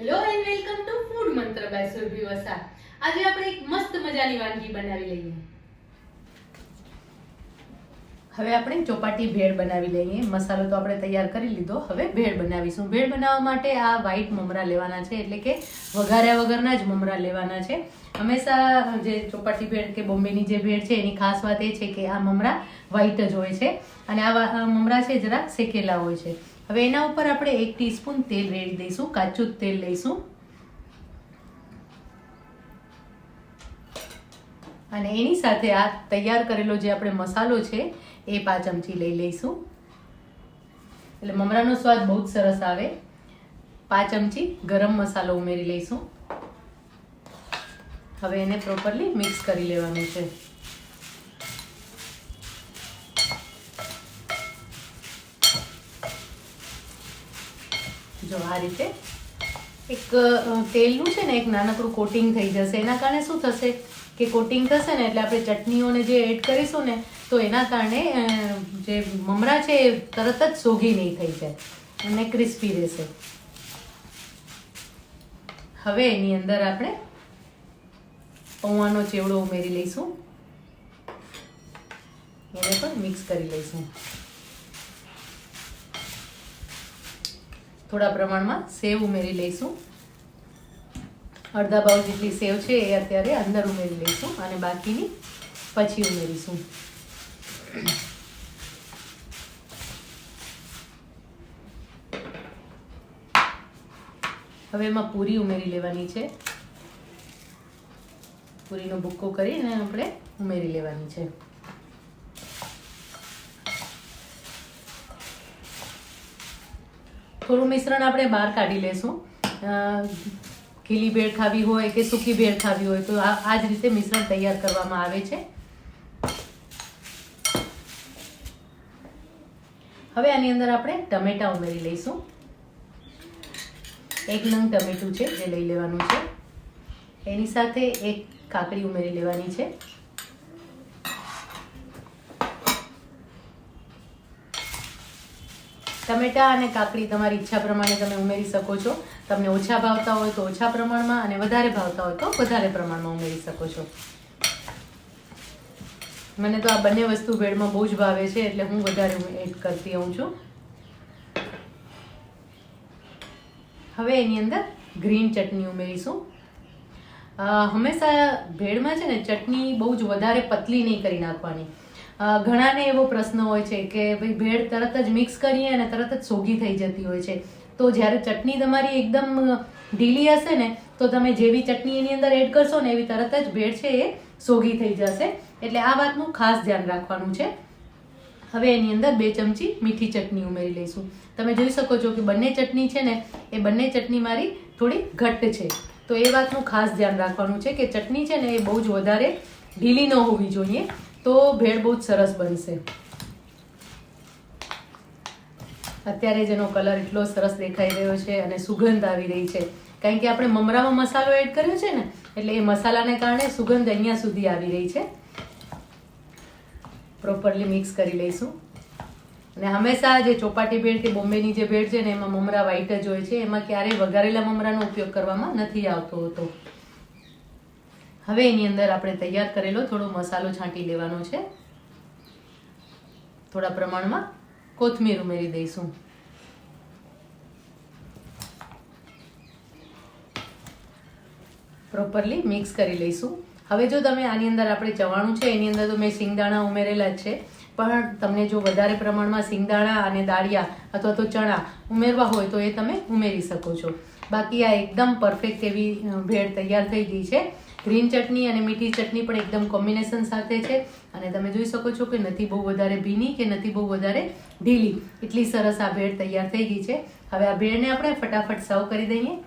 Hello and welcome to food Mantra by Surabhi Vasa આજે આપણે એક મસ્ત મજાની વાનગી બનાવી લઈએ. હવે આપણે ચોપાટી ભેળ બનાવી લઈએ. મસાલો તો આપણે તૈયાર કરી લીધો. હવે ભેળ બનાવીશું. ભેળ બનાવવા માટે આ વ્હાઈટ મમરા લેવાના છે. એટલે કે વઘાર્યા વગરના જ મમરા લેવાના છે. હંમેશા જે ચોપાટી ભેળ કે બોમ્બેની જે ભેળ છે, એની ખાસ વાત એ છે કે આ મમરા વ્હાઈટ જ હોય છે. અને આ મમરા છે, જરાક શેકેલા હોય છે. હવે એના ઉપર આપણે એક ટીસ્પૂન તેલ રેડી દઈશું, કાચું તેલ લઈશું. અને એની સાથે આ તૈયાર કરેલો જે આપણે મસાલો છે, એ પાંચ ચમચી લઈ લઈશું. એટલે મમરાનો સ્વાદ બહુ જ સરસ આવે. પાંચ ચમચી ગરમ મસાલો ઉમેરી લઈશું. હવે એને પ્રોપરલી મિક્સ કરી લેવાનું છે. જો આ રીતે એક તેલનું છે ને એક નાનકડું કોટિંગ થઈ જશે. એના કારણે શું થશે કે કોટિંગ થશે ને એટલે આપણે ચટણીઓને જે એડ કરીશું ને, તો એના કારણે જે મમરા છે એ તરત જ સોગી નહીં થઈ જાય અને ક્રિસ્પી રહેશે. હવે એની અંદર આપણે પૌવાનો ચેવડો ઉમેરી લઈશું. એને પણ મિક્સ કરી લઈશું. થોડા પ્રમાણમાં સેવ ઉમેરી લઈશું. અડધા ભાવ જેટલી સેવ છે એ અત્યારે અંદર ઉમેરી લઈશું અને બાકીની પછી ઉમેરીશું. હવે એમાં પૂરી ઉમેરી લેવાની છે. પૂરીનો ભૂક્કો કરીને આપણે ઉમેરી લેવાની છે. થોડું મિશ્રણ આપણે બહાર કાઢી લેશું. ખીલી ભેળ ખાવી હોય કે સૂકી ભેળ ખાવી હોય તો આ જ રીતે મિશ્રણ તૈયાર કરવામાં આવે છે. હવે આની અંદર આપણે ટમેટા ઉમેરી લઈશું. એક નંગ ટમેટું છે, જે લઈ લેવાનું છે. એની સાથે એક કાકડી ઉમેરી લેવાની છે. ટમેટા અને કાકડી તમારી ઈચ્છા પ્રમાણે તમે ઉમેરી શકો છો. તમને ઓછા ભાવતા હોય તો ઓછા પ્રમાણમાં અને વધારે ભાવતા હોય તો વધારે પ્રમાણમાં ઉમેરી શકો છો. મને તો આ બંને વસ્તુ ભેળમાં બહુ જ ભાવે છે, એટલે હું વધારે એડ કરતી હોઉં છું. હવે એની અંદર ગ્રીન ચટણી ઉમેરીશું. હંમેશા ભેળમાં છે ને ચટણી બહુ જ વધારે પતલી નહીં કરી નાખવાની. ઘણાને એવો પ્રશ્ન હોય છે કે ભાઈ ભેળ તરત જ મિક્સ કરીએ અને તરત જ સોગી થઈ જતી હોય છે. તો જ્યારે ચટણી તમારી એકદમ ઢીલી હશે ને, તો તમે જેવી ચટણી એની અંદર એડ કરશો ને એવી તરત જ ભેળ છે એ સોગી થઈ જશે. એટલે આ વાતનું ખાસ ધ્યાન રાખવાનું છે. હવે એની અંદર બે ચમચી મીઠી ચટણી ઉમેરી લઈશું. તમે જોઈ શકો છો કે બંને ચટણી છે ને, એ બંને ચટણી મારી થોડી ઘટ્ટ છે. તો એ વાતનું ખાસ ધ્યાન રાખવાનું છે કે ચટણી છે ને એ બહુ જ વધારે ઢીલી ન હોવી જોઈએ. તો ભેળ બહુ જ સરસ બનશે. અત્યારે જેનો કલર એટલો સરસ દેખાઈ રહ્યો છે અને સુગંધ આવી રહી છે. કારણ કે આપણે મમરામાં મસાલો એડ કર્યો છે ને, એટલે એ મસાલાને કારણે સુગંધ અહીંયા સુધી આવી રહી છે. પ્રોપરલી મિક્સ કરી લઈશું. અને હંમેશા જે ચોપાટી ભેળ કે બોમ્બેની જે ભેળ છે ને, એમાં મમરા વ્હાઈટ જ હોય છે. એમાં ક્યારેય વઘારેલા મમરાનો ઉપયોગ કરવામાં નથી આવતો હોતો. હવે એની અંદર આપણે તૈયાર કરેલો થોડો મસાલો છાંટી લેવાનો છે. થોડા પ્રમાણમાં કોથમીર ઉમેરી દઈશું. પ્રોપરલી મિક્સ કરી લઈશું. હવે જો તમે આની અંદર આપણે ચવાણું છે, એની અંદર તો મેં સિંગદાણા ઉમેરેલા છે. પણ તમને જો વધારે પ્રમાણમાં સિંગદાણા અને દાળિયા અથવા તો ચણા ઉમેરવા હોય તો એ તમે ઉમેરી શકો છો. બાકી આ એકદમ પરફેક્ટ એવી ભેળ તૈયાર થઈ ગઈ છે. ગ્રીન ચટણી અને મીઠી ચટણી પણ એકદમ કોમ્બિનેશન સાથે છે. અને તમે જોઈ શકો છો કે નથી બહુ વધારે ભીની કે નથી બહુ વધારે ઢીલી. એટલી સરસ આ ભેળ તૈયાર થઈ ગઈ છે. હવે આ ભેળને આપણે ફટાફટ સર્વ કરી દઈએ.